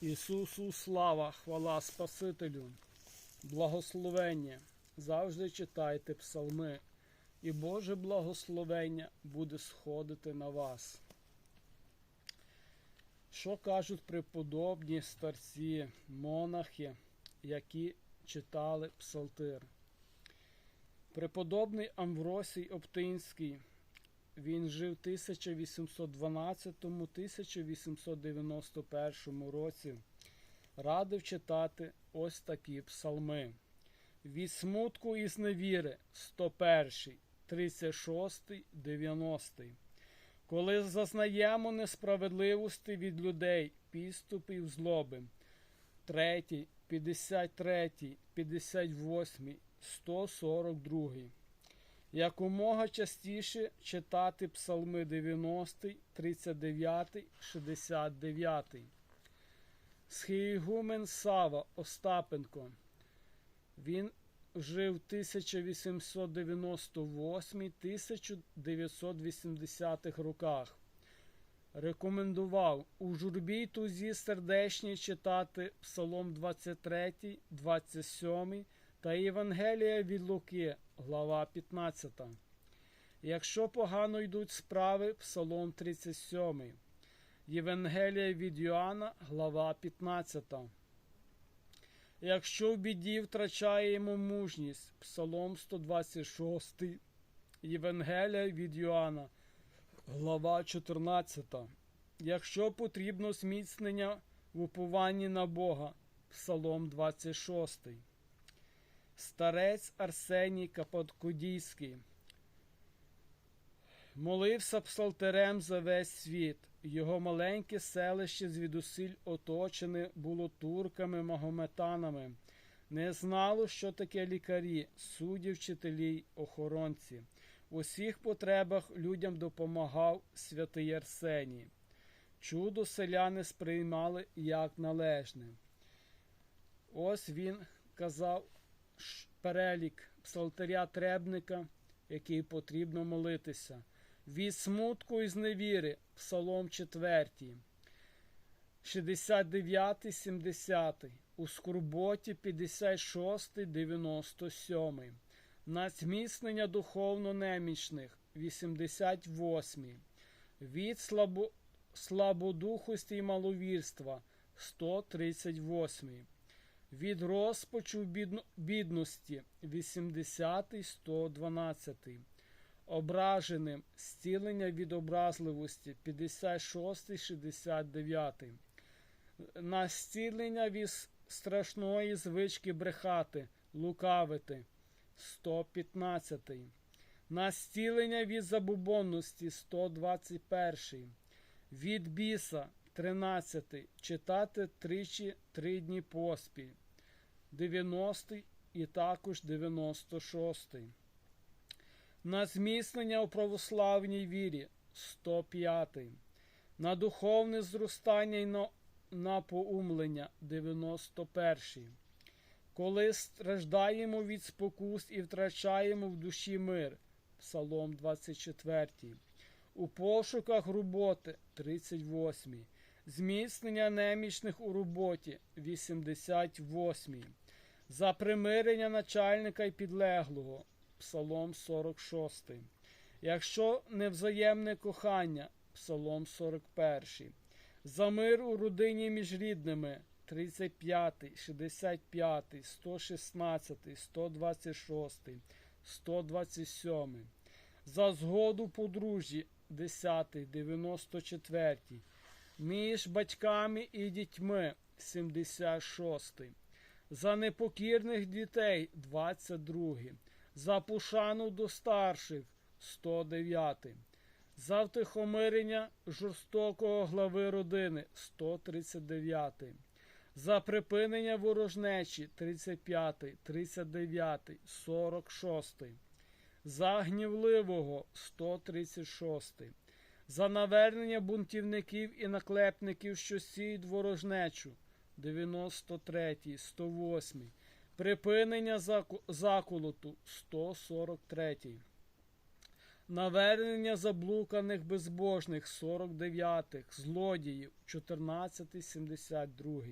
Ісусу слава, хвала Спасителю, благословення. Завжди читайте псалми, і Боже благословення буде сходити на вас. Що кажуть преподобні старці, монахи, які читали псалтир? Преподобний Амвросій Оптинський він жив в 1812-1891 році. Радив читати ось такі псалми. Від смутку і зневіри 101, 36, 90. Коли зазнаємо несправедливості від людей, підступів злоби. 3, 53, 58, 142. Якомога частіше читати псалми 90, 39, 69. Схієгумен Сава Остапенко. Він жив 1898-1980 роках. Рекомендував у журбі тузі сердечній читати Псалом 23, 27 та Євангелія від Луки, глава 15. Якщо погано йдуть справи, Псалом 37. Євангелія від Йоанна, глава 15. Якщо в біді втрачаємо мужність, Псалом 126, Євангелія від Йоанна, глава 14. Якщо потрібно зміцнення в упованні на Бога, Псалом 26. Старець Арсеній Капоткодійський молився псалтерем за весь світ. Його маленьке селище звідусиль оточене було турками, магометанами. Не знало, що таке лікарі, судді, вчителі, охоронці. У усіх потребах людям допомагав святий Арсеній. Чудо селяни сприймали як належне. Ось він казав перелік псалтаря требника, який потрібно молитися. Від смутку і зневіри, Псалом 4, 69, 70, у скорботі 56, 97, на зміцнення духовно немічних 88, від слабо, слабодухості і маловірства 138, від розпачу бідно- бідності 80, 112 ображеним зцілення від образливості 56 69 на зцілення від страшної звички брехати лукавити 115 на зцілення від забубонності 121 від біса 13 читати тричі три дні поспіль 90 і також 96 на зміцнення у православній вірі 105, на духовне зростання і на, на поумлення 91. Коли страждаємо від спокус і втрачаємо в душі мир Псалом 24. У пошуках роботи 38. Зміцнення немічних у роботі 88. За примирення начальника і підлеглого Псалом 46. Якщо невзаємне кохання, Псалом 41. За мир у родині між рідними 35, 65, 116, 126, 127. За згоду подружжі 10, 94. Між батьками і дітьми 76. За непокірних дітей 22 за пошану до старших 109, за втихомирення жорстокого глави родини 139, за припинення ворожнечі 35, 39, 46, за гнівливого 136, за навернення бунтівників і наклепників, що сіють ворожнечу 93, 108, припинення заколоту 143. Навернення заблуканих безбожних 49-х, злодіїв 1472.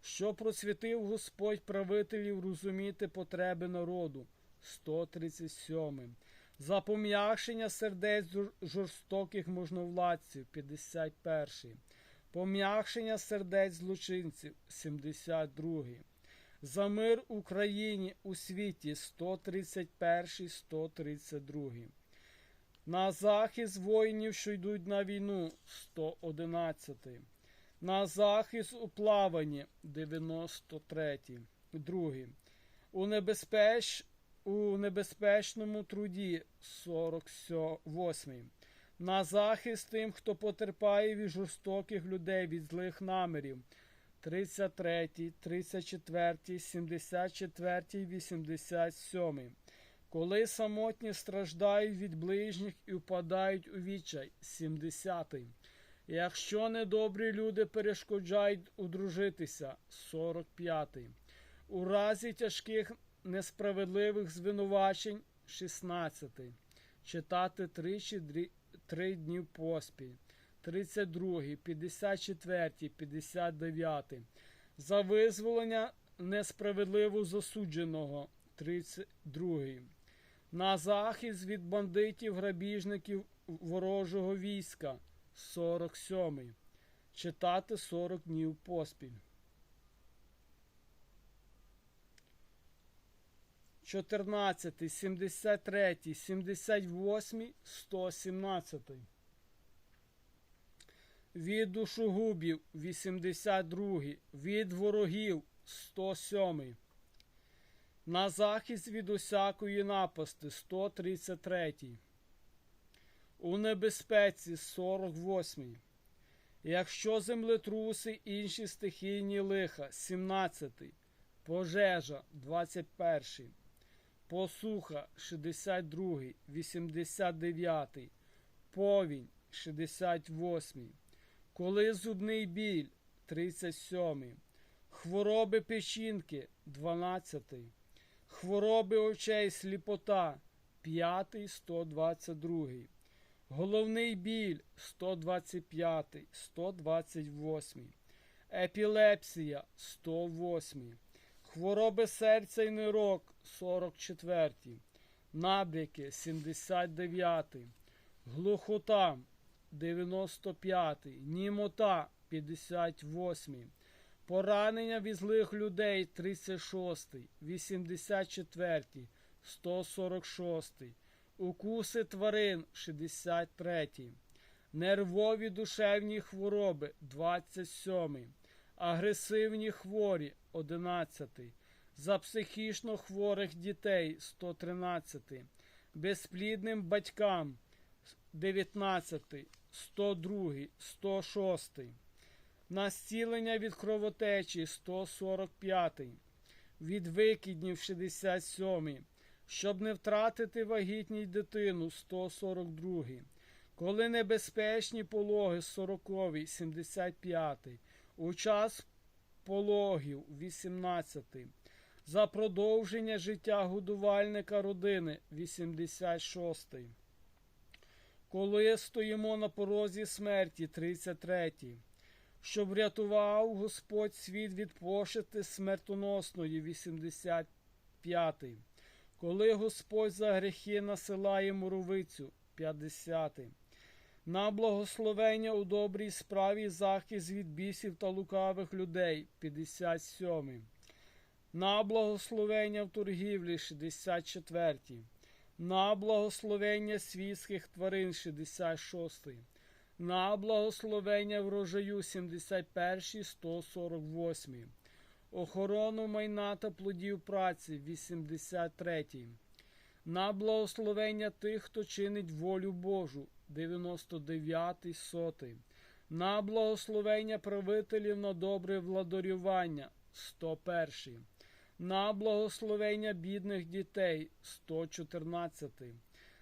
Що просвітив Господь правителів розуміти потреби народу 137. За пом'якшення сердець жорстоких можновладців 51. Пом'якшення сердець злочинців 72. За мир Україні у світі 131, 132. На захист воїнів, що йдуть на війну 111. На захист у плаванні 93. Другий. У, небезпеч... у небезпечному труді 48. На захист тим, хто потерпає від жорстоких людей від злих намірів 33, 34, 74, 87. Коли самотні страждають від ближніх і впадають у відчай 70. Якщо недобрі люди перешкоджають одружитися 45. У разі тяжких несправедливих звинувачень 16. Читати тричі три дні поспіль. 32, 54, 59. За визволення несправедливо засудженого 32. На захист від бандитів, грабіжників ворожого війська 47. Читати 40 днів поспіль. 14, 73, 78, 117. Від душогубів 82, від ворогів 107. На захист від усякої напасти 133. У небезпеці 48. Якщо землетруси інші стихійні лиха 17. Пожежа 21. Посуха 62, 89, повінь 68, коли зубний біль 37, хвороби печінки 12, хвороби очей сліпота 5, 122, головний біль 125, 128, епілепсія 108. Хвороби серця і нирок 44, набряки 79, глухота 95, німота 58, поранення від злих людей 36, 84, 146, укуси тварин 63, нервові душевні хвороби 27, агресивні хворі 11, за психічно хворих дітей 113, безплідним батькам 19, 102, 106, на зцілення від кровотечі 145, від викиднів 67, щоб не втратити вагітній дитину 142, коли небезпечні пологи 40, 75, у час пологів 18. За продовження життя годувальника родини 86. Коли стоїмо на порозі смерті 33. Щоб врятував Господь світ від пошити смертоносної 85. Коли Господь за гріхи насилає муровицю 50. На благословення у добрій справі захист від бісів та лукавих людей 57. На благословення в торгівлі 64. На благословення світських тварин 66. На благословення врожаю 71, 148. Охорону майна та плодів праці 83. На благословення тих, хто чинить волю Божу 99 сотий. На благословення правителів на добре владарювання 101. На благословення бідних дітей 114.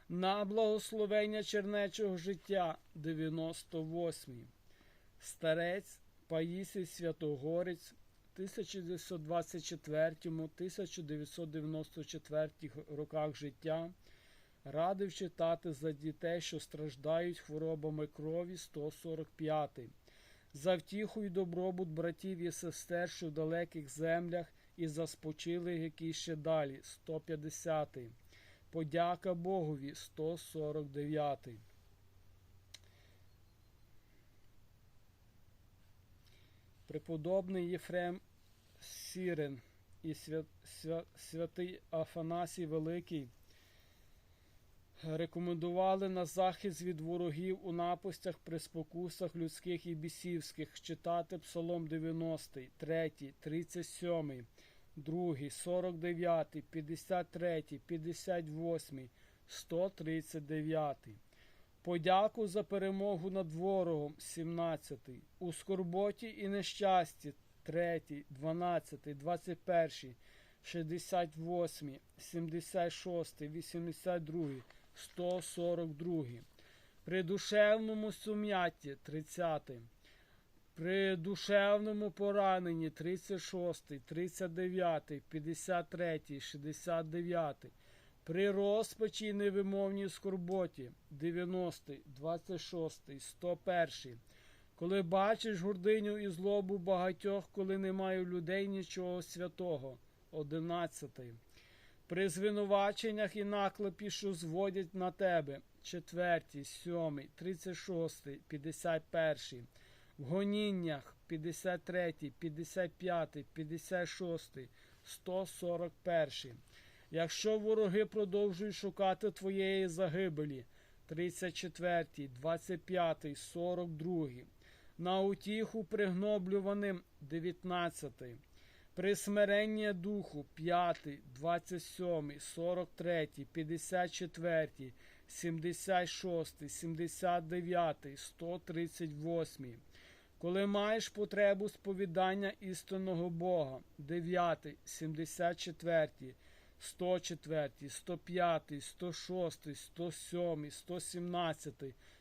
На благословення чернечого життя 98. Старець Паїсій Святогорець 1924-1994 роках життя Радив читати за дітей, що страждають хворобами крові 145. За втіху й добробут братів і сестер, що в далеких землях, і за спочилих, які ще далі 150. Подяка Богові 149. Преподобний Єфрем Сірин і свят, свя, святий Афанасій Великий рекомендували на захист від ворогів у напастях при спокусах людських і бісівських читати Псалом 90, 3, 37, 2, 49, 53, 58, 139. Подяку за перемогу над ворогом 17. У скорботі і нещасті 3, 12, 21, 68, 76, 82, 142. При душевному сум'ятті 30. При душевному пораненні 36, 39, 53, 69. При розпачі і невимовній скорботі 90, 26, 101. Коли бачиш гординю і злобу багатьох, коли немає у людей нічого святого 11. При звинуваченнях і наклепі, що зводять на тебе 4, 7, 36, 51. В гоніннях 53, 55, 56, 141. Якщо вороги продовжують шукати твоєї загибелі 34, 25, 42, на утіху пригноблюваним 19, при смиренні духу 5, 27, 43, 54, 76, 79, 138. Коли маєш потребу сповідання істинного Бога 9, 74, 104, 105, 106, 107, 117,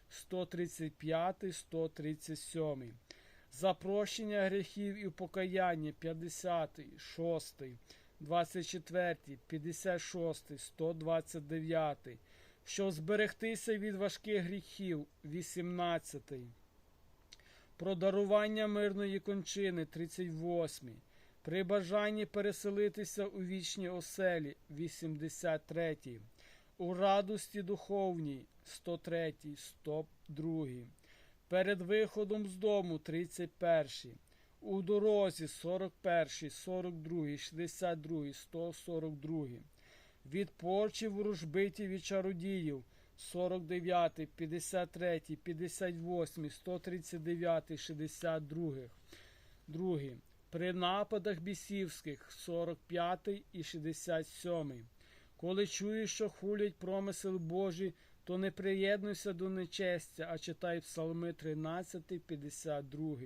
135, 137. За прощення гріхів і покаяння 50, 6, 24, 56, 129. Щоб зберегтися від важких гріхів 18. Про дарування мирної кончини 38. При бажанні переселитися у вічні оселі 83. У радості духовній 103, 102. Перед виходом з дому 31. У дорозі 41, 42, 62, 142. Від порчі ворожбитів і чародіїв 49, 53, 58, 139, 62. Другі. При нападах бісівських 45 і 67. Коли чуєш, що хулять промисел Божий, то не приєднуйся до нечестя, а читай Псалми 13, 52.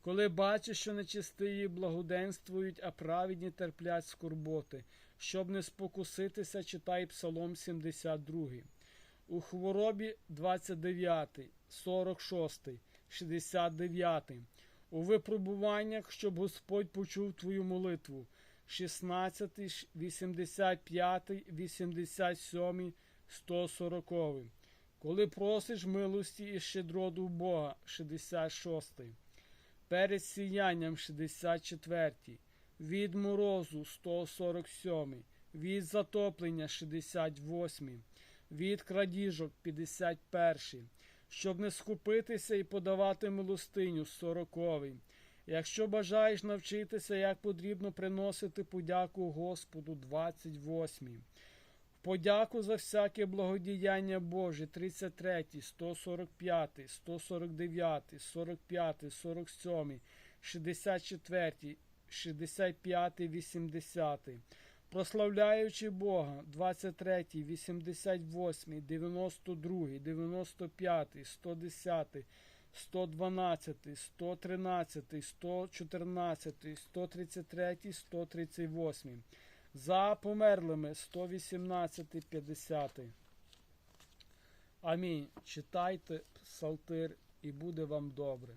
Коли бачиш, що нечистиї благоденствують, а праведні терплять скорботи, щоб не спокуситися, читай Псалом 72. У хворобі 29, 46, 69. У випробуваннях, щоб Господь почув твою молитву. 16, 85, 87, 140. Коли просиш милості і щедроду Бога 66. Перед сіянням 64. Від морозу 147. Від затоплення 68. Від крадіжок 51. Щоб не скупитися і подавати милостиню 40. Якщо бажаєш навчитися, як потрібно приносити подяку Господу 28. Подяку за всяке благодіяння Боже 33, 145, 149, 45, 47, 64, 65, 80. Прославляючи Бога 23, 88, 92, 95, 110, 112, 113, 114, 133, 138. За померлими 118, 50. Амінь. Читайте псалтир і буде вам добре.